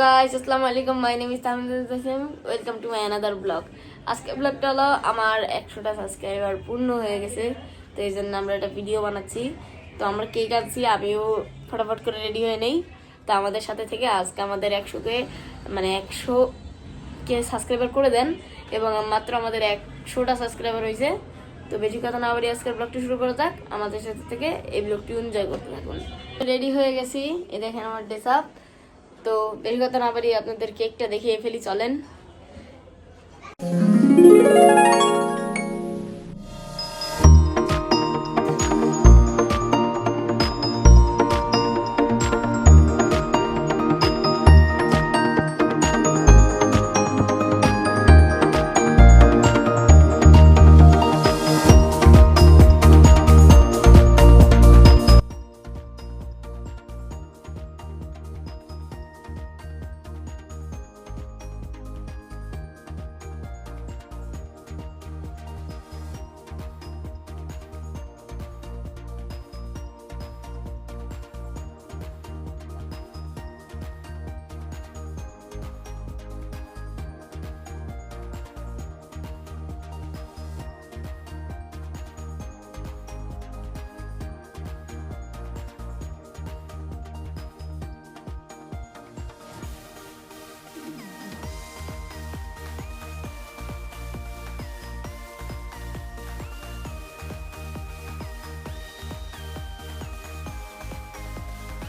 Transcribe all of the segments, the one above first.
Guys আসসালামু আলাইকুম my name is Tahmidul welcome to my another blog আজকে ব্লগটা হলো আমার একশোটা সাবস্ক্রাইবার পূর্ণ হয়ে গেছে। তো এই জন্য আমরা একটা ভিডিও বানাচ্ছি। তো আমরা কেক আনছি, আমিও ফটাফট করে রেডি হয়ে নেই। তো আমাদের সাথে থেকে আজকে আমাদের একশোকে মানে একশো কে সাবস্ক্রাইবার করে দেন এবং মাত্র আমাদের একশোটা সাবস্ক্রাইবার হয়েছে। তো বেশি কথা না বাড়ি আজকের ব্লগটি শুরু করে থাক আমাদের সাথে থেকে এই ব্লগটি এনজয় করতে থাকুন। রেডি হয়ে গেছি। এ দেখেন আমার ড্রেস আপ তো দেরি কথা না বাড়িয়ে আপনাদের কেকটা দেখিয়ে ফেলি চলেন।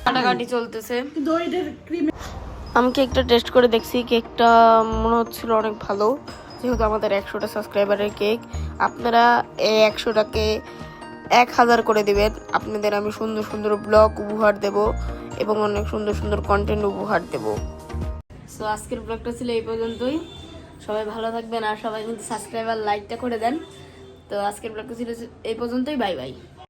কাটাকাটি চলতেছে। আমি কেকটা টেস্ট করে দেখছি কেকটা মনে হচ্ছিল অনেক ভালো। যেহেতু আমাদের একশোটা সাবস্ক্রাইবারের কেক আপনারা এই একশোটাকে এক হাজার করে দিবেন। আপনাদের আমি সুন্দর সুন্দর ব্লগ উপহার দেব এবং অনেক সুন্দর সুন্দর কন্টেন্ট উপহার দেব। সো আজকের ব্লগটা ছিল এই পর্যন্তই। সবাই ভালো থাকবেন আর সবাই কিন্তু সাবস্ক্রাইবার লাইকটা করে দেন। তো আজকের ব্লগটা ছিল এই পর্যন্তই। Bye bye